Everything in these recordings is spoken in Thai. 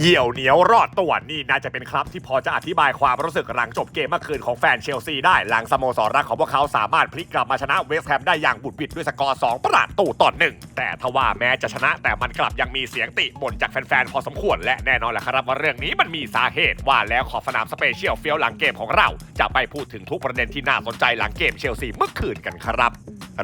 เหี่ยวเหนียวรอดตัวนี่น่าจะเป็นครับที่พอจะอธิบายความรู้สึกหลังจบเกมเมื่อคืนของแฟนเชลซีได้หลังสโมสรรักของพวกเขาสามารถพลิกกลับมาชนะเวสต์แฮมได้อย่างบุดบิดด้วยสกอร์ 2 ประตูต่อหนึ่งแต่ทว่าแม้จะชนะแต่มันกลับยังมีเสียงติบ่นจากแฟนๆพอสมควรและแน่นอนแหละครับว่าเรื่องนี้มันมีสาเหตุว่าแล้วขอบสนามสเปเชียลเฟียวหลังเกมของเรา จะไปพูดถึงทุกประเด็นที่น่าสนใจหลังเกมเชลซีเมื่อคืนกันครับ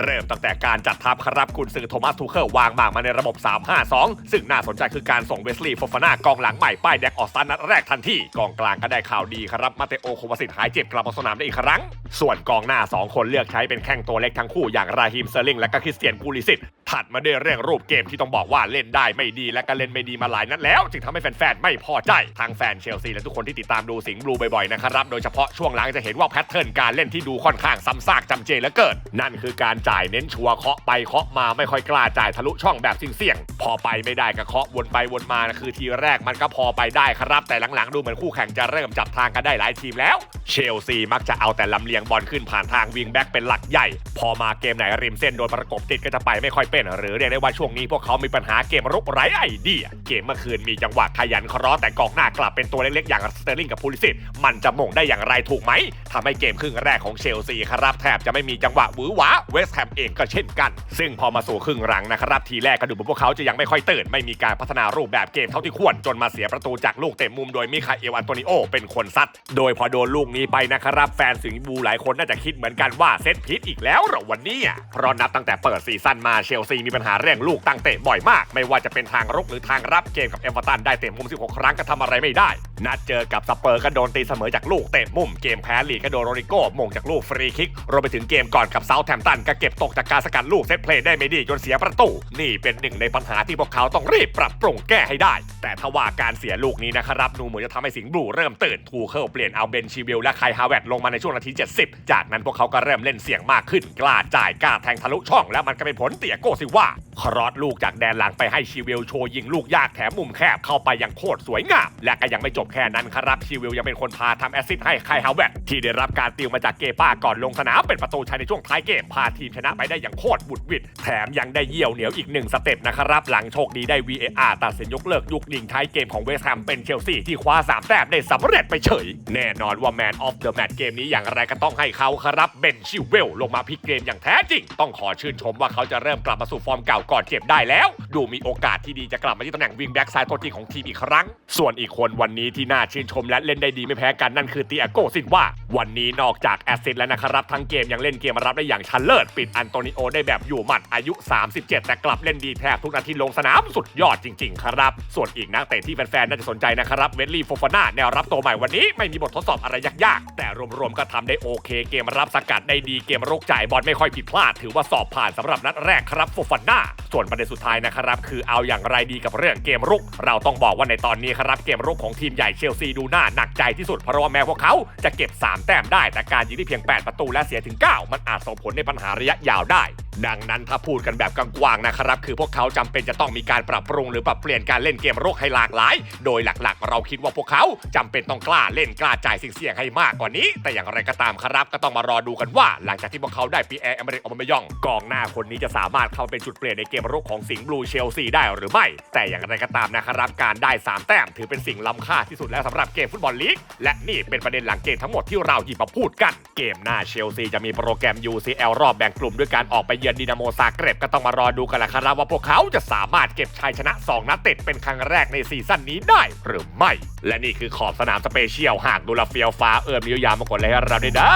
เริ่มตั้งแต่การจัดทัพครับกุนซือโทมัสทูเคิลวางหมากมาในระบบ 3-5-2 ซึ่งน่าสนใจคือการส่งเวสลีย์โฟฟานากองหลังใหม่ป้ายแดงออกสตาร์ทนัดแรกทันทีกองกลางก็ได้ข่าวดีครับมาเตโอโควาสิตหายเจ็บกลับมาสนามได้อีกครั้ง ส่วนกองหน้า 2 คนเลือกใช้เป็นแข้งตัวเล็กทั้งคู่อย่างราฮิมเซอร์ลิงและก็คริสเตียนกูลิสิต ถัดมาด้วยเรื่องรูปเกมที่ต้องบอกว่าเล่นได้ไม่ดีและก็เล่นไม่ดีมาหลายนัดแล้ว จึงทำให้แฟนๆไม่พอใจทางแฟนเชลซีและทุกคนที่ติดตามดูสิงห์บลูบ่อยๆนะครับโดยเฉพาะช่วงหลังจะเห็นว่าแพทเทิร์นการเล่นที่ดูค่อนข้างซ้ำซากจำเจเหลือเกินนั่นคือการจ่ายเน้นชัวร์เคาะไปเคาะมาไม่ค่อยกล้าจ่ายทะลุช่องแบบเสี่ยงๆพอไปไม่ได้ก็เคาะวนไปวนมานะคือทีแรกมันก็พอไปได้ครับแต่หลังๆ ดูเหมือนคู่แข่งจะเริ่มจับทางกันได้หลายทีมแล้ว เชลซีมักจะเอาแต่ลำเลียงบอลขึ้นผ่านทางวิงแบ็กเป็นหลักใหญ่ พอมาเกมไหนริมเส้นโดนประกบติดก็จะไปไม่ค่อยเป็นหรือเรียกได้ว่าช่วงนี้พวกเขามีปัญหาเกมรุกไร้ไอเดีย เกมเมื่อคืนมีจังหวะขยันครอแต่กองหน้ากลับเป็นตัวเล็กๆ อย่างสเตอร์ลิงกับพูลิสิตมันจะมงได้อย่างไรถูกไหม ทำให้เกมครึ่งแรกของเชลซีครับแทบจะไม่มีจังหวะหวือหวาเวสต์แฮมเองก็เช่นกัน ซึ่งพอมาสู่ครึ่งหลังนะครับทีแรกก็ดูเหมือนพวกเขาจะยังไม่ค่อยตื่นไม่มีการพัฒนารูปแบบเกมเท่าที่ควรจนมาเสียประตูจากลูกเตะมุมโดยมิคาเอลอันโตนิโอเป็นคนซัดโดยพอโดนลูกนี้ไปนะครับแฟนสิงห์บูหลายคนน่าจะคิดเหมือนกันว่าเซตพิษอีกแล้วหรอวันนี้เพราะนับตั้งแต่เปิดซีซั่นมาเชลซีมีปัญหาเรื่องลูกตั้งเตะบ่อยมาก ไม่ว่าจะเป็นทางรุกหรือทางรับเกมกับเอเวอร์ตันได้เตะมุม 16 ครั้งก็ทำอะไรไม่ได้ นัดเจอกับสเปอร์ก็โดนตีเสมอจากลูกเตะมุมเกมแพ้ลีกก็โดนโรดิโก้มงจากลูกฟรีคิกรวมไปถึงเกมก่อนกับเซาแฮมตันก็เก็บตกจากการสกัดลูกเซตเพลย์ได้ไม่ดีจนเสียประตู นี่เป็นหนึ่งในปัญหาที่พวกเขาต้องรีบปรับปรุงแก้ให้ได้ แต่ถ้าว่าการเสียลูกนี้นะครับดูเหมือนจะทำให้สิงห์บลูเริ่มตื่นทูเคิลเปลี่ยนเอาเบนชิวิลและไคฮาวเวตลงมาในช่วงนาที 70 จากนั้นพวกเขาก็เริ่มเล่นเสี่ยงมากขึ้นกล้าจ่ายกล้าแทงทะลุช่อง แล้วมันก็เป็นผลเตี่ยโกซิว่า ครอสลูกจากแดนหลังไปให้ชิวิลโชว์ยิงลูกยากแถมมุมแคบเข้าไปอย่างโคตรสวยงาม และก็ยังไม่จบแค่นั้นครับชิวิลยังเป็นคนพาทำแอสซิสต์ให้ไคฮาวเวตที่ได้รับการติวมาจากเกป้าก่อนลงสนามเป็นประตูชัยในช่วงท้ายเกมพาทีมชนะไปได้อย่างโคตรบุดวิดแถมยังได้เยี่ยวเหนียวอีกหนึ่งสเต็ปนะครับหลังโชคดีได้ VAR ตัดสินยกเลิกยุคยิงท้ายเกมของเวสต์แฮมเป็นเชลซีที่คว้าสามแต้มได้สำเร็จไปเฉย แน่นอนว่าแมนออฟเดอะแมตช์เกมนี้อย่างไรก็ต้องให้เขาครับเบนชิวเวลลงมาพลิกเกมอย่างแท้จริง ต้องขอชื่นชมว่าเขาจะเริ่มกลับมาสู่ฟอร์มเก่าก่อนเจ็บได้แล้ว ดูมีโอกาสที่ดีจะกลับมาที่ตำแหน่งวิงแบ็กซ้ายตัวจริงของทีมอีกครั้ง ส่วนอีกคนวันนี้ที่น่าชื่นชมและเล่นได้ดีไม่แพ้กันนั่นคือเตียโกซินว่า วันนี้นอกจากแอสซิสแล้วนะครับทั้งเกมยังเล่นเกมรับได้อย่างชันเลิศปิดอันโตนิโอได้แบบอยู่หมัดอายุ 37 แต่กลับเล่นดีแทบทุกนาทีลงสนามสุดยอดจริง ๆ ครับ ส่วนอีกนักเตะที่แฟนๆน่าจะสนใจนะครับเวลลี่โฟฟาน่าแนวรับตัวใหม่วันนี้ไม่มีบททดสอบอะไรยากๆ แต่รวมๆก็ทำได้โอเค เกมรับสกัดได้ดีเกมรุกจ่ายบอลไม่ค่อยผิดพลาด ถือว่าสอบผ่านสำหรับนัดแรกครับโฟฟาน่าส่วนประเด็นสุดท้ายนะครับ คือเอาอย่างไรดีกับเรื่องเกมรุก เราต้องบอกว่าในตอนนี้ครับเกมรุกของทีมใหญ่เชลซีดูหน้าหนักใจที่สุดเพราะว่าแม้พวกเขาจะเก็บ 3 แต้มได้ แต่การยิงได้เพียง 8 ประตูและเสียถึง 9 มันอาจส่งผลในปัญหาระยะยาวได้ดังนั้นถ้าพูดกันแบบกว้างๆนะครับ คือพวกเขาจำเป็นจะต้องมีการปรับปรุงหรือปรับเปลี่ยนการเล่นเกมรุกให้หลากหลาย โดยหลักๆ เราคิดว่าพวกเขาจำเป็นต้องกล้าเล่นกล้าจ่ายเสี่ยงๆให้มากกว่านี้ แต่อย่างไรก็ตามครับ ก็ต้องมารอดูกันว่า หลังจากที่พวกเขาได้ปีแอร์อเมริกออมายองกองหน้าคนนี้จะสามารถเข้าเป็นจุดเปลี่ยนในเกมรุกของสิงห์บลูเชลซีได้หรือไม่ แต่อย่างไรก็ตามนะครับการได้สามแต้มถือเป็นสิ่งล้ำค่าที่สุดแล้วสำหรับเกมฟุตบอลลีกและนี่เป็นประเด็นหลังเกมทั้งหมดที่เราหยิบมาพูดกัน เกมหน้าเชลซีจะมีโปรแกรม UCL รอบแบ่งกลุ่มด้วยการออกไปเยือนดินาโมซาเกร็บก็ต้องมารอดูกันแหละครับว่าพวกเขาจะสามารถเก็บชัยชนะ 2 นัดติดเป็นครั้งแรกในซีซั่นนี้ได้หรือไม่ และนี่คือขอบสนามสเปเชียลหากดูลาเฟียลฟ้าเอิร์มนิ้วยามากดเลค์ให้เราด้วยนะ